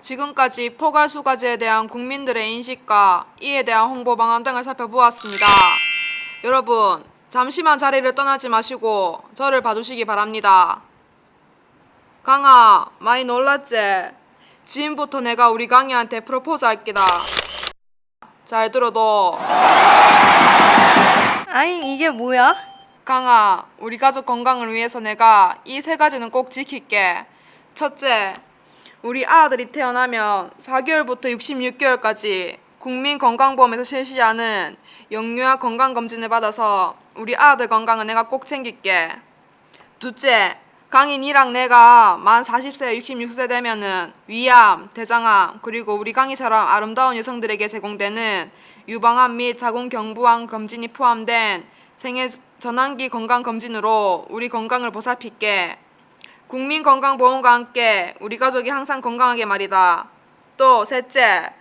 지금까지 포괄수가제에 대한 국민들의 인식과 이에 대한 홍보 방안 등을 살펴보았습니다. 여러분, 잠시만 자리를 떠나지 마시고 저를 봐주시기 바랍니다. 강아, 많이 놀랐지? 지금부터 내가 우리 강이한테 프로포즈 할 기다. 잘 들어도. 아잉 이게 뭐야? 강아, 우리 가족 건강을 위해서 내가 이 세 가지는 꼭 지킬게. 첫째, 우리 아들이 태어나면 4개월부터 66개월까지 국민건강보험에서 실시하는 영유아 건강검진을 받아서 우리 아들 건강은 내가 꼭 챙길게. 둘째, 강인이랑 내가 만 40세, 66세 되면은 위암, 대장암, 그리고 우리 강이처럼 아름다운 여성들에게 제공되는 유방암 및 자궁경부암 검진이 포함된 생애 전환기 건강 검진으로 우리 건강을 보살필게. 국민건강보험과 함께 우리 가족이 항상 건강하게 말이다. 또 셋째,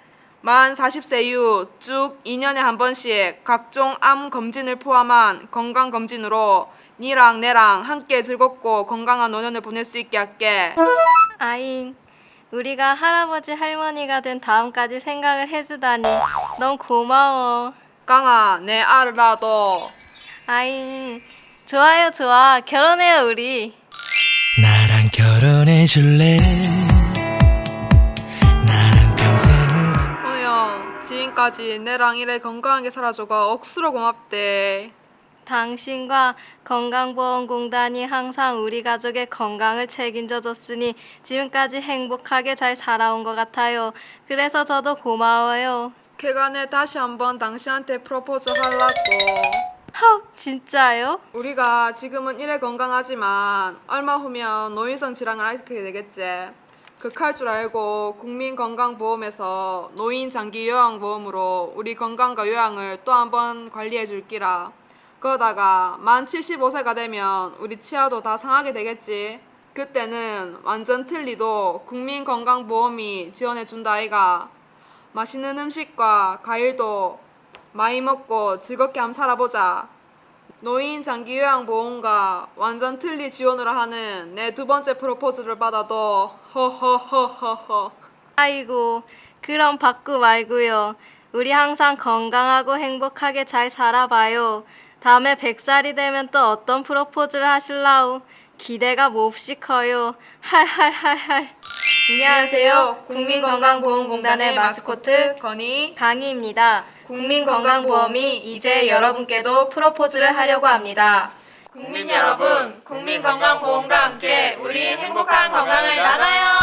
만 40세 이후 쭉 2년에 한 번씩 각종 암 검진을 포함한 건강 검진으로 니랑 내랑 함께 즐겁고 건강한 노년을 보낼 수 있게 할게. 아잉 우리가 할아버지 할머니가 된 다음까지 생각을 해주다니 너무 고마워. 강아, 내 알라도 아잉 좋아요 좋아 결혼해요 우리. 결혼해 줄래? 나랑 평생을 호영, 지금까지 내랑 이래 건강하게 살아줘가 억수로 고맙대. 당신과 건강보험공단이 항상 우리 가족의 건강을 책임져 줬으니 지금까지 행복하게 잘 살아온 것 같아요. 그래서 저도 고마워요. 개간에 다시 한번 당신한테 프로포즈 하려고. 헉 진짜요? 우리가 지금은 이래 건강하지만 얼마 후면 노인성 질환을 앓게 되겠지. 극할 줄 알고 국민건강보험에서 노인 장기 요양 보험으로 우리 건강과 요양을 또 한 번 관리해 줄기라. 그러다가 만 75세가 되면 우리 치아도 다 상하게 되겠지. 그때는 완전 틀리도 국민건강보험이 지원해 준다 아이가. 맛있는 음식과 과일도 많이 먹고 즐겁게 한번 살아보자. 노인 장기 요양 보험과 완전 틀리 지원으로 하는 내 두 번째 프로포즈를 받아도 허허허허허. 아이고 그럼 받고 말고요. 우리 항상 건강하고 행복하게 잘 살아봐요. 다음에 100살이 되면 또 어떤 프로포즈를 하실라우? 기대가 몹시 커요. 할할할할. 안녕하세요. 국민건강보험공단의 마스코트 건희. 강희입니다. 국민건강보험이 이제 여러분께도 프로포즈를 하려고 합니다. 국민 여러분, 국민건강보험과 함께 우리 행복한 건강을 나눠요.